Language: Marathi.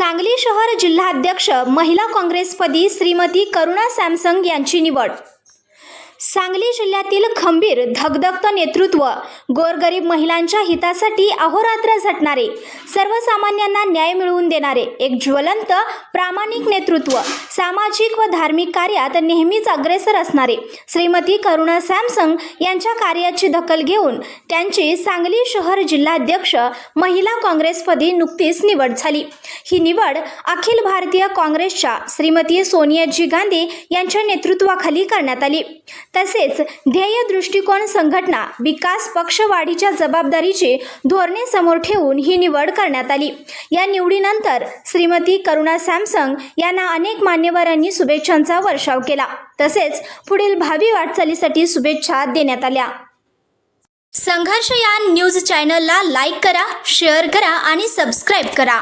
सांगली शहर जिल्हाध्यक्ष महिला काँग्रेसपदी श्रीमती करुणा सॅमसंग यांची निवड. सांगली जिल्ह्यातील खंबीर धगधगत नेतृत्व गोरगरीब महिलांच्या हितासाठी अहोरात्र झटणारे सर्वसामान्यांना न्याय मिळवून देणारे एक ज्वलंत प्रामाणिक नेतृत्व. सामाजिक व धार्मिक कार्यात नेहमीच अग्रेसर असणारे श्रीमती करुणा सॅमसंग यांच्या कार्याची दखल घेऊन त्यांची सांगली शहर जिल्हाध्यक्ष महिला काँग्रेसपदी नुकतीच निवड झाली. ही निवड अखिल भारतीय काँग्रेसच्या श्रीमती सोनियाजी गांधी यांच्या नेतृत्वाखाली करण्यात आली. तसेच ध्येय दृष्टिकोन संघटना विकास पक्षवाढीच्या जबाबदारीची धोरणे समोर ठेवून ही निवड करण्यात आली. या निवडीनंतर श्रीमती करुणा सॅमसंग यांना अनेक मान्य मान्यवरांनी शुभेच्छांचा वर्षाव केला. तसेच पुढील भावी वाटचालीसाठी शुभेच्छा देण्यात आल्या. संघर्ष या न्यूज चॅनलला लाईक करा शेअर करा आणि सबस्क्राईब करा.